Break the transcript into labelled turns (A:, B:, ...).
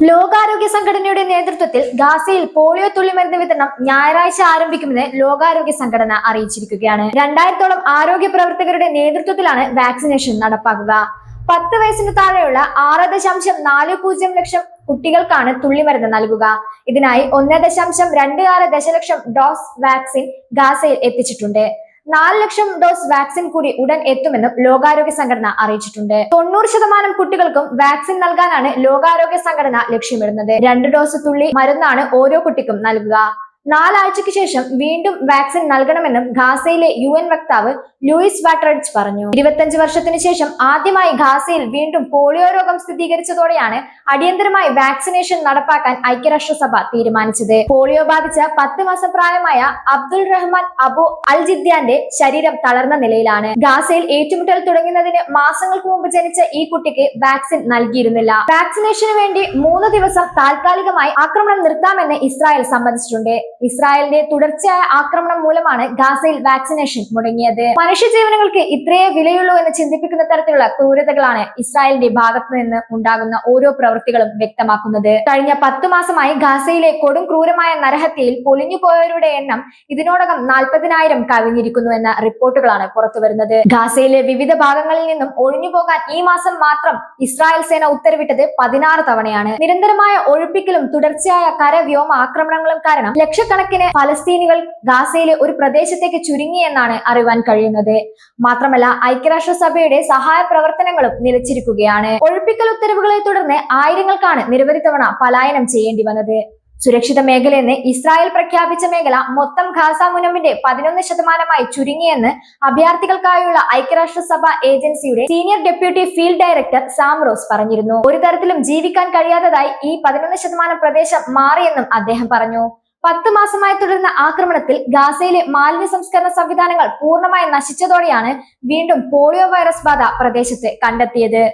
A: ലോകാരോഗ്യ സംഘടനയുടെ നേതൃത്വത്തിൽ ഗാസയിൽ പോളിയോ തുള്ളിമരുന്ന് വിതരണം ഞായറാഴ്ച ആരംഭിക്കുമെന്ന് ലോകാരോഗ്യ സംഘടന അറിയിച്ചിരിക്കുകയാണ്. രണ്ടായിരത്തോളം ആരോഗ്യ പ്രവർത്തകരുടെ നേതൃത്വത്തിലാണ് വാക്സിനേഷൻ നടപ്പാക്കുക. പത്ത് വയസ്സിന് താഴെയുള്ള ആറ് ദശാംശം നാല് പൂജ്യം ലക്ഷം കുട്ടികൾക്കാണ് തുള്ളിമരുന്ന് നൽകുക. ഇതിനായി ഒന്ന് ദശാംശം രണ്ട് ആറ് ദശലക്ഷം ഡോസ് വാക്സിൻ ഗാസയിൽ എത്തിച്ചിട്ടുണ്ട്. നാല് ലക്ഷം ഡോസ് വാക്സിൻ കൂടി ഉടൻ എത്തുമെന്നും ലോകാരോഗ്യ സംഘടന അറിയിച്ചിട്ടുണ്ട്. തൊണ്ണൂറ് ശതമാനം കുട്ടികൾക്കും വാക്സിൻ നൽകാനാണ് ലോകാരോഗ്യ സംഘടന ലക്ഷ്യമിടുന്നത്. രണ്ട് ഡോസ് തുള്ളി മരുന്നാണ് ഓരോ കുട്ടിക്കും നൽകുക. നാലാഴ്ചയ്ക്ക് ശേഷം വീണ്ടും വാക്സിൻ നൽകണമെന്നും ഗാസയിലെ യു എൻ വക്താവ് ലൂയിസ് വാട്ടറഡ്സ് പറഞ്ഞു. ഇരുപത്തഞ്ച് വർഷത്തിന് ശേഷം ആദ്യമായി ഗാസയിൽ വീണ്ടും പോളിയോ രോഗം സ്ഥിരീകരിച്ചതോടെയാണ് അടിയന്തരമായി വാക്സിനേഷൻ നടപ്പാക്കാൻ ഐക്യരാഷ്ട്രസഭ തീരുമാനിച്ചത്. പോളിയോ ബാധിച്ച പത്ത് മാസം പ്രായമായ അബ്ദുൾ റഹ്മാൻ അബു അൽ ശരീരം തളർന്ന നിലയിലാണ്. ഗാസയിൽ ഏറ്റുമുട്ടൽ തുടങ്ങുന്നതിന് മാസങ്ങൾക്ക് മുമ്പ് ജനിച്ച ഈ കുട്ടിക്ക് വാക്സിൻ നൽകിയിരുന്നില്ല. വാക്സിനേഷന് വേണ്ടി മൂന്ന് ദിവസം താൽക്കാലികമായി ആക്രമണം നിർത്താമെന്ന് ഇസ്രായേൽ സമ്മതിച്ചിട്ടുണ്ട്. ഇസ്രായേലിന്റെ തുടർച്ചയായ ആക്രമണം മൂലമാണ് ഗാസയിൽ വാക്സിനേഷൻ മുടങ്ങിയത്. മനുഷ്യജീവനങ്ങൾക്ക് ഇത്രയേ വിലയുള്ളൂ എന്ന് ചിന്തിപ്പിക്കുന്ന തരത്തിലുള്ള ക്രൂരതകളാണ് ഇസ്രായേലിന്റെ ഭാഗത്തു നിന്ന് ഉണ്ടാകുന്ന ഓരോ പ്രവൃത്തികളും വ്യക്തമാക്കുന്നത്. കഴിഞ്ഞ പത്തു മാസമായി ഗാസയിലെ കൊടും ക്രൂരമായ നരഹത്യയിൽ പൊലിഞ്ഞുപോയവരുടെ എണ്ണം ഇതിനോടകം നാൽപ്പതിനായിരം കവിഞ്ഞിരിക്കുന്നു എന്ന റിപ്പോർട്ടുകളാണ് പുറത്തുവരുന്നത്. ഗാസയിലെ വിവിധ ഭാഗങ്ങളിൽ നിന്നും ഒഴിഞ്ഞു പോകാൻ ഈ മാസം മാത്രം ഇസ്രായേൽ സേന ഉത്തരവിട്ടത് പതിനാറ് തവണയാണ്. നിരന്തരമായ ഒഴിപ്പിക്കലും തുടർച്ചയായ കരവ്യോമ ആക്രമണങ്ങളും കാരണം ലക്ഷക്കണക്കിന് ഫലസ്തീനികൾ ഗാസയിലെ ഒരു പ്രദേശത്തേക്ക് ചുരുങ്ങിയെന്നാണ് അറിവാൻ കഴിയുന്നത്. മാത്രമല്ല ഐക്യരാഷ്ട്രസഭയുടെ സഹായ പ്രവർത്തനങ്ങളും നിലച്ചിരിക്കുകയാണ്. ഒഴിപ്പിക്കൽ ഉത്തരവുകളെ തുടർന്ന് ആയിരങ്ങൾക്കാണ് നിരവധി തവണ പലായനം ചെയ്യേണ്ടി വന്നത്. സുരക്ഷിത മേഖലയെന്ന് ഇസ്രായേൽ പ്രഖ്യാപിച്ച മേഖല മൊത്തം ഖാസ മുനമ്പിന്റെ പതിനൊന്ന് ശതമാനമായി ചുരുങ്ങിയെന്ന് അഭയാർത്ഥികൾക്കായുള്ള ഐക്യരാഷ്ട്രസഭ ഏജൻസിയുടെ senior deputy field director Sam Rose പറഞ്ഞിരുന്നു. ഒരു തരത്തിലും ജീവിക്കാൻ കഴിയാത്തതായി ഈ പതിനൊന്ന് ശതമാനം പ്രദേശം മാറിയെന്നും അദ്ദേഹം പറഞ്ഞു. പത്ത് മാസമായി തുടരുന്ന ആക്രമണത്തിൽ ഗാസയിലെ മാലിന്യ സംസ്കരണ സംവിധാനങ്ങൾ പൂർണമായി നശിച്ചതോടെയാണ് വീണ്ടും പോളിയോ വൈറസ് ബാധ പ്രദേശത്ത് കണ്ടെത്തിയത്.